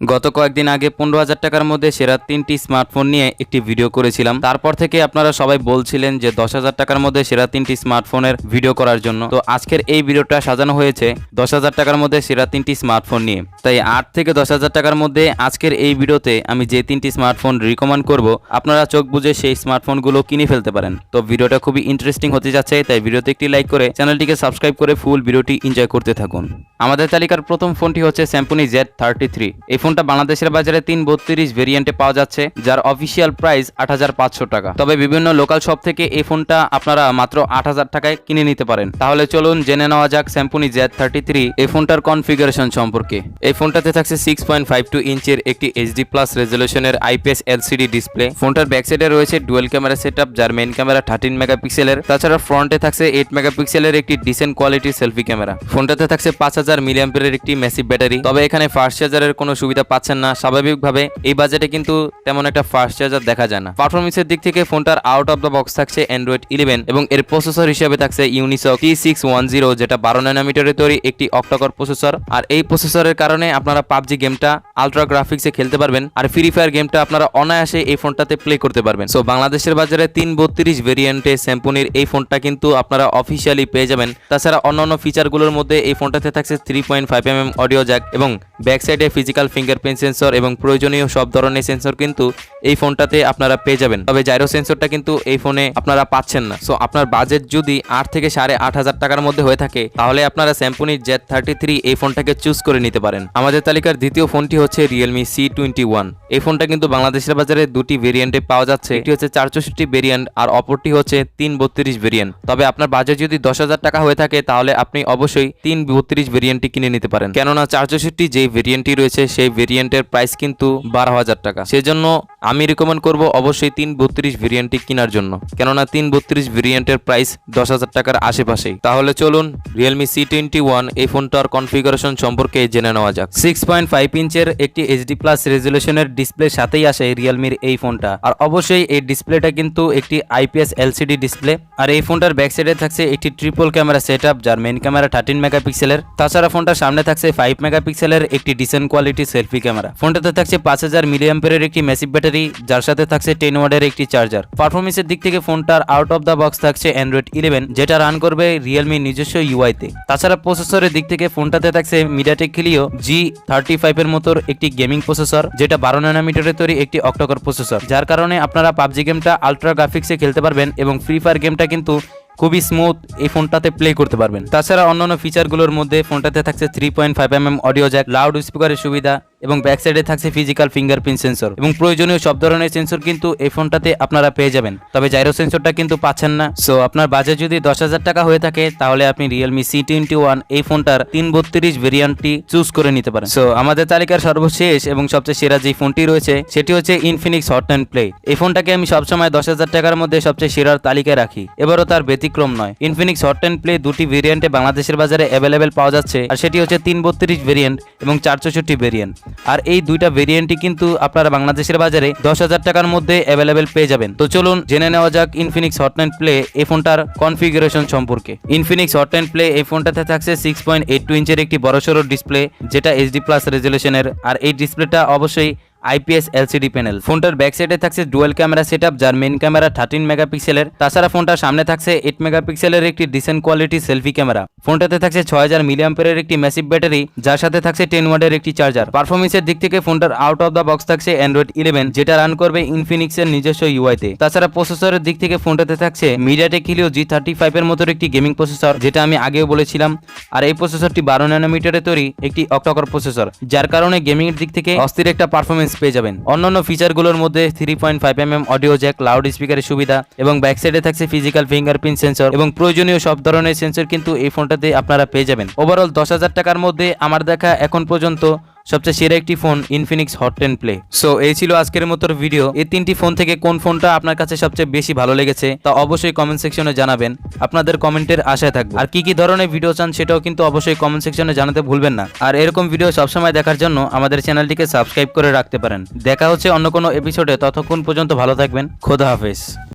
গত কয়েকদিন আগে পনেরো হাজার টাকার মধ্যে সেরা তিনটি স্মার্টফোন নিয়ে একটি ভিডিও করেছিলাম। তারপর থেকে আপনারা সবাই বলছিলেন যে দশ হাজার টাকার মধ্যে সেরা তিনটি স্মার্টফোনের ভিডিও করার জন্য। তো আজকের এই ভিডিওটা সাজানো হয়েছে দশ হাজার টাকার মধ্যে সেরা তিনটি স্মার্টফোন নিয়ে। তাই আট থেকে দশ হাজার টাকার মধ্যে আজকের এই ভিডিওতে আমি যে তিনটি স্মার্টফোন রিকমেন্ড করব, আপনারা চোখ বুঝে সেই স্মার্টফোনগুলো কিনে ফেলতে পারেন। তো ভিডিওটা খুবই ইন্টারেস্টিং হতে যাচ্ছে, তাই ভিডিওতে একটি লাইক করে চ্যানেলটিকে সাবস্ক্রাইব করে ফুল ভিডিওটি এনজয় করতে থাকুন। আমাদের তালিকার প্রথম ফোনটি হচ্ছে স্যামসুনি জেড থার্টি থ্রি এই ফোনটা বাংলাদেশের বাজারে তিন বত্রিশ ভেরিয়েন্টে পাওয়া যাচ্ছে, যার অফিসিয়াল প্রাইস আট হাজার পাঁচশো টাকা। তবে বিভিন্ন লোকাল শপ থেকে এই ফোনটা আপনারা মাত্র আট হাজার টাকায় কিনে নিতে পারেন। তাহলে চলুন জেনে নেওয়া যাক স্যামসুনি জেড থার্টি থ্রি এই ফোনটার কনফিগারেশন সম্পর্কে। এই ফোনটাতে থাকছে সিক্স পয়েন্ট ফাইভ টু ইঞ্চের একটি এইচডি প্লাস রেজলিউশনের আইপিএস এলসিডি ডিসপ্লে ফোনটার ব্যাক সাইডে রয়েছে ডুয়েল ক্যামেরা সেটআপ যার মেইন ক্যামেরা থার্টিন মেগাপিক্সেলের তাছাড়া ফ্রন্টে থাকছে এইট মেগাপিক্সেলের একটি ডিসেন্ট কোয়ালিটির সেলফি ক্যামেরা ফোনটাতে থাকছে পাঁচ হাজার মিলিয়াম্পিয়ারের একটি মেসিভ ব্যাটারি তবে এখানে ফার্স্ট চার্জারের কোনো সুবিধা পাচ্ছেন না। স্বাভাবিকভাবে এই বাজেটে কিন্তু তেমন একটা ফাস্ট চার্জার দেখা যায় না। পারফরমেন্সের দিক থেকে ফোনটার আউট অফ দ্য বক্স থাকছে অ্যান্ড্রয়েড ইলেভেন এবং এর প্রসেসর হিসেবে থাকছে Unisoc T six one zero যেটা বারো ন্যানোমিটারের তৈরি একটি অক্টাকর প্রসেসর আর এই প্রসেসরের কারণে আপনারা পাবজি গেমটা আলট্রা গ্রাফিক্সে খেলতে পারবেন। আর ফ্রি ফায়ার গেমটা আপনারা অনায়াসে এই ফোনটাতে প্লে করতে পারবেন। সো বাংলাদেশের বাজারে তিন বত্রিশ ভেরিয়েন্টে স্যাম্পুনির এই ফোনটা কিন্তু আপনারা অফিসিয়ালি পেয়ে যাবেন। তাছাড়া অন্যান্য ফিচারগুলোর মধ্যে এই ফোনটাতে থাকছে three point five M M audio jack এবং ব্যাক সাইডে ফিজিক্যাল ফিঙ্গারপ্রিন্ট সেন্সর এবং প্রয়োজনীয় সব ধরনের সেন্সর কিন্তু এই ফোনটাতে আপনারা পেয়ে যাবেন। তবে জাইরো সেন্সরটা কিন্তু এই ফোনে আপনারা পাচ্ছেন না। সো আপনার বাজেট যদি আট থেকে সাড়ে আট হাজার টাকার মধ্যে হয়ে থাকে, তাহলে আপনারা স্যাম্পুনির জেড থার্টি থ্রি এই ফোনটাকে চুজ করে নিতে পারেন। আমাদের তালিকার দ্বিতীয় ফোনটি হচ্ছে রিয়েলমি সি টোয়েন্টি ওয়ান এই ফোনটা কিন্তু বাংলাদেশের বাজারে দুটি ভেরিয়েন্টে পাওয়া যাচ্ছে। একটি হচ্ছে চারশোষট্টি ভেরিয়েন্ট আর অপরটি হচ্ছে তিন বত্রিশ ভেরিয়েন্ট তবে আপনার বাজেট যদি দশ হাজার টাকা হয়ে থাকে, তাহলে আপনি অবশ্যই তিন বত্রিশ ভেরিয়েন্টটি কিনে নিতে পারেন। কেননা চারশোষট্টি যে ভেরিয়েন্টটি রয়েছে, সেই ভেরিয়েন্টের প্রাইস কিন্তু বারো হাজার টাকা। সেজন্য আমি রিকমেন্ড করব অবশ্যই তিন বত্রিশ ভেরিয়েন্টটি কেনার জন্য। কেননা তিন বত্রিশ ভেরিয়েন্টের প্রাইস দশ হাজার টাকার আশেপাশেই। তাহলে চলুন রিয়েলমি সি টোয়েন্টি ওয়ান এই ফোনটার কনফিগারেশন সম্পর্কে জেনে নেওয়া যাক। সিক্স পয়েন্ট ফাইভ ইঞ্চের একটি এইচডি প্লাস রেজলিউশনের ডিসপ্লে সাথেই আসে রিয়েলমির এই ফোনটা আর অবশ্যই এই ডিসপ্লেটা কিন্তু একটি আইপিএস এলসিডি ডিসপ্লে আর এই ফোনটার ব্যাক সাইডে থাকছে একটি ট্রিপল ক্যামেরা সেট যার মেন ক্যামেরা থার্টিন মেগাপিক্সেলের তাছাড়া ফোনটার সামনে থাকছে ফাইভ মেগাপিক্সেলের একটি ডিসেন্ট কোয়ালিটি সেলফি ক্যামেরা ফোনটাতে থাকছে পাঁচ হাজার মিলিয়াম্পের একটি মেসিভ ব্যাটারি যার সাথে থাকছে টেন ওয়ার্ডের একটি চার্জার পারফরমেন্সের দিক থেকে ফোনটার আউট অফ দ্য বক্স থাকছে অ্যান্ড্রয়েড ইলেভেন যেটা রান করবে রিয়েলমি নিজস্ব ইউআইতে তাছাড়া প্রসেসরের দিক থেকে ফোনটাতে থাকছে মিডিয়াটেক হিলিও জি থার্টি ফাইভের মতো একটি গেমিং প্রসেসর যেটা বারো ন্যানোমিটারের তৈরি একটি অক্টোকর প্রসেসর যার কারণে আপনারা পাবজি গেমটা আলট্রা গ্রাফিক্সে খেলতে পারবেন এবং ফ্রি ফায়ার গেমটা কিন্তু খুবই স্মুথ এই ফোনটাতে প্লে করতে পারবেন। তাছাড়া অন্যান্য ফিচারগুলোর মধ্যে ফোনটাতে থাকছে three point five M M audio jack loud স্পিকারের সুবিধা এবং ব্যাক সাইডে থাকছে ফিজিক্যাল ফিঙ্গারপ্রিন্ট সেন্সর এবং প্রয়োজনীয় সব ধরনের সেন্সর কিন্তু এই ফোনটাতে আপনারা পেয়ে যাবেন। তবে জাইরো সেন্সরটা কিন্তু পাচ্ছেন না। সো আপনার বাজেট যদি দশ হাজার টাকা হয়ে থাকে, তাহলে আপনি রিয়েলমি সি টোয়েন্টি ওয়ান এই ফোনটার তিন বত্রিশ ভেরিয়েন্টটি চুজ করে নিতে পারেন। সো আমাদের তালিকার সর্বশেষ এবং সবচেয়ে সেরা যে ফোনটি রয়েছে, সেটি হচ্ছে ইনফিনিক্স হট অ্যান্ড প্লে এই ফোনটাকে আমি সবসময় দশ হাজার টাকার মধ্যে সবচেয়ে সেরার তালিকায় রাখি। এবারও তার ব্যতিক্রম নয়। ইনফিনিক্স হট অ্যান্ড প্লে দুটি ভেরিয়েন্টে বাংলাদেশের বাজারে অ্যাভেলেবেল পাওয়া যাচ্ছে, আর সেটি হচ্ছে তিন বত্রিশ ভেরিয়েন্ট এবং চারশোষট্টি ভেরিয়েন্ট আর এই দুইটা ভেরিয়েন্টই কিন্তু আপনারা বাংলাদেশের বাজারে দশ হাজার টাকার মধ্যে অ্যাভেলেবেল পেয়ে যাবেন। তো চলুন জেনে নেওয়া যাক ইনফিনিক্স হট নাইন প্লে এই ফোনটার কনফিগারেশন সম্পর্কে। ইনফিনিক্স হট নাইন প্লে এই ফোনটাতে থাকছে সিক্স পয়েন্ট এইট টু ইঞ্চের একটি বড়সড় ডিসপ্লে যেটা এইচডি প্লাস রেজলিউশনের আর এই ডিসপ্লেটা অবশ্যই আইপিএস এলসিডি প্যানেল ফোনটার ব্যাক সাইডে থাকছে ডুয়েল ক্যামেরা সেটআপ যার মেইন ক্যামেরা থার্টিন মেগাপিক্সেলের তাছাড়া ফোনটার সামনে থাকছে এইট মেগাপিক্সেলের একটি ডিসেন্ট কোয়ালিটি সেলফি ক্যামেরা ফোনটাতে থাকছে ছয় হাজার মিলিয়াম্পের একটি ম্যাসিভ ব্যাটারি যার সাথে থাকছে টেন ওয়ার্ডের একটি চার্জার পারফরমেন্সের দিক থেকে ফোনটার আউট অফ দ্য বক্স থাকছে অ্যান্ড্রয়েড ইলেভেন যেটা রান করবে ইনফিনিক্সের নিজস্ব ইউআইতে তাছাড়া প্রসেসরের দিক থেকে ফোনটাতে থাকছে মিডিয়াটেক হিলিও জি থার্টি ফাইভের মতো একটি গেমিং প্রসেসর যেটা আমি আগেও বলেছিলাম। আর এই প্রসেসরটি বারো ন্যানোমিটারে তৈরি একটি অক্টাকর প্রসেসর যার কারণে গেমিং এর দিক থেকে অস্থির একটা পারফরমেন্স পেয়ে যাবেন। অন্যান্য ফিচারগুলোর মধ্যে three point five M M audio jack loud স্পিকারের সুবিধা এবং ব্যাক সাইডে থাকছে ফিজিক্যাল ফিঙ্গারপ্রিন্ট সেন্সর এবং প্রয়োজনীয় সব ধরনের সেন্সর কিন্তু এই ফোনটাতে আপনারা পেয়ে যাবেন। ওভারঅল দশ হাজার টাকার মধ্যে আমার দেখা এখন পর্যন্ত। সবচেয়ে সেরা একটি phone Infinix Hot ten Play so এই ছিল আজকের মতো ভিডিও এই তিনটি ফোন থেকে কোন ফোনটা আপনার কাছে সবচেয়ে বেশি ভালো লেগেছে, তা অবশ্যই কমেন্ট সেকশনে জানাবেন। আপনাদের কমেন্টের আশায় থাকবে। আর কি কি ধরনের ভিডিও চান সেটাও কিন্তু অবশ্যই কমেন্ট সেকশনে জানাতে ভুলবেন না। আর এরকম ভিডিও সবসময় দেখার জন্য আমাদের চ্যানেলটিকে সাবস্ক্রাইব করে রাখতে পারেন। দেখা হচ্ছে অন্য কোনো এপিসোডে ততক্ষণ পর্যন্ত ভালো থাকবেন। খোদা হাফেজ।